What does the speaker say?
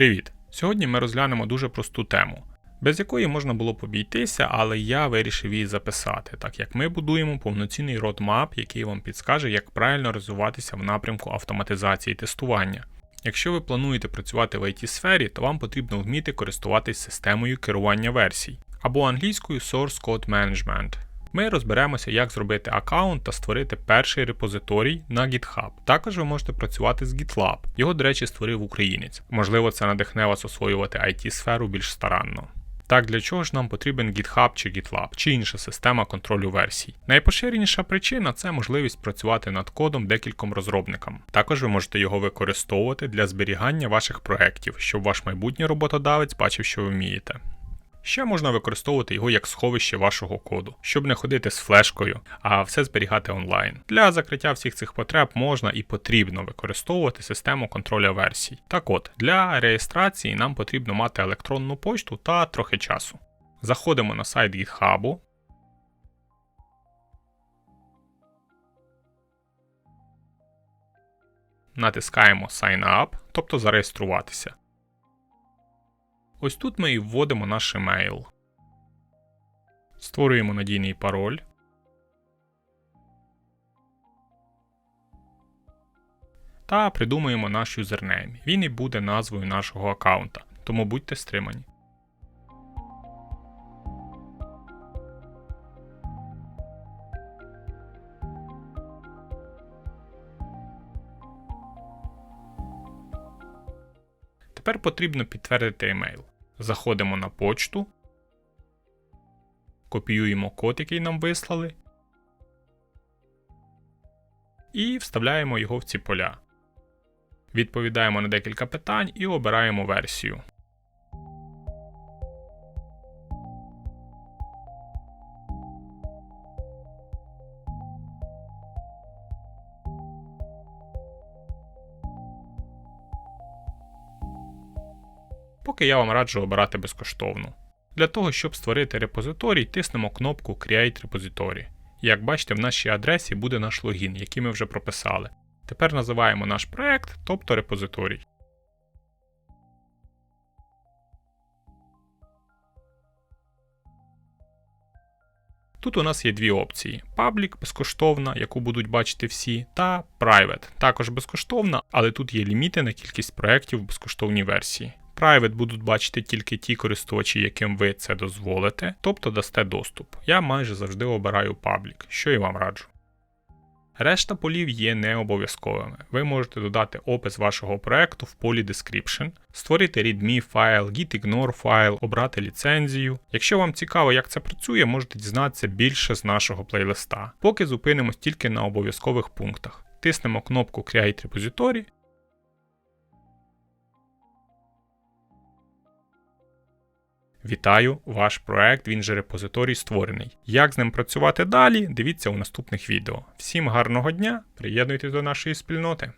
Привіт! Сьогодні ми розглянемо дуже просту тему, без якої можна було б обійтися, але я вирішив її записати, так як ми будуємо повноцінний родмап, який вам підскаже, як правильно розвиватися в напрямку автоматизації тестування. Якщо ви плануєте працювати в it сфері, то вам потрібно вміти користуватись системою керування версій або англійською Source Code Management. Ми розберемося, як зробити аккаунт та створити перший репозиторій на GitHub. Також ви можете працювати з GitLab. Його, до речі, створив українець. Можливо, це надихне вас освоювати it сферу більш старанно. Так, для чого ж нам потрібен GitHub чи GitLab, чи інша система контролю версій? Найпоширеніша причина це можливість працювати над кодом декільком розробникам. Також ви можете його використовувати для зберігання ваших проєктів, щоб ваш майбутній роботодавець бачив, що ви вмієте. Ще можна використовувати його як сховище вашого коду, щоб не ходити з флешкою, а все зберігати онлайн. Для закриття всіх цих потреб можна і потрібно використовувати систему контроля версій. Так от, для реєстрації нам потрібно мати електронну почту та трохи часу. Заходимо на сайт GitHub. Натискаємо Sign Up, тобто зареєструватися. Ось тут ми і вводимо наш емейл. Створюємо надійний пароль. Та придумаємо наш юзернейм. Він і буде назвою нашого аккаунта, тому будьте стримані. Тепер потрібно підтвердити емейл. Заходимо на почту, копіюємо код, який нам вислали, і вставляємо його в ці поля. Відповідаємо на декілька питань і обираємо версію. Поки я вам раджу обирати безкоштовну. Для того, щоб створити репозиторій, тиснемо кнопку Create Repository. Як бачите, в нашій адресі буде наш логін, який ми вже прописали. Тепер називаємо наш проект, тобто репозиторій. Тут у нас є дві опції: Public безкоштовна, яку будуть бачити всі, та Private, також безкоштовна, але тут є ліміти на кількість проєктів в безкоштовній версії. Private будуть бачити тільки ті користувачі, яким ви це дозволите, тобто дасте доступ. Я майже завжди обираю Public, що і вам раджу. Решта полів є не обов'язковими. Ви можете додати опис вашого проекту в полі Description, створити readme файл, gitignore файл, обрати ліцензію. Якщо вам цікаво, як це працює, можете дізнатися більше з нашого плейлиста. Поки зупинимось тільки на обов'язкових пунктах. Тиснемо кнопку Create Repository. Вітаю! Ваш проект, він же репозиторій створений. Як з ним працювати далі, дивіться у наступних відео. Всім гарного дня! Приєднуйтесь до нашої спільноти!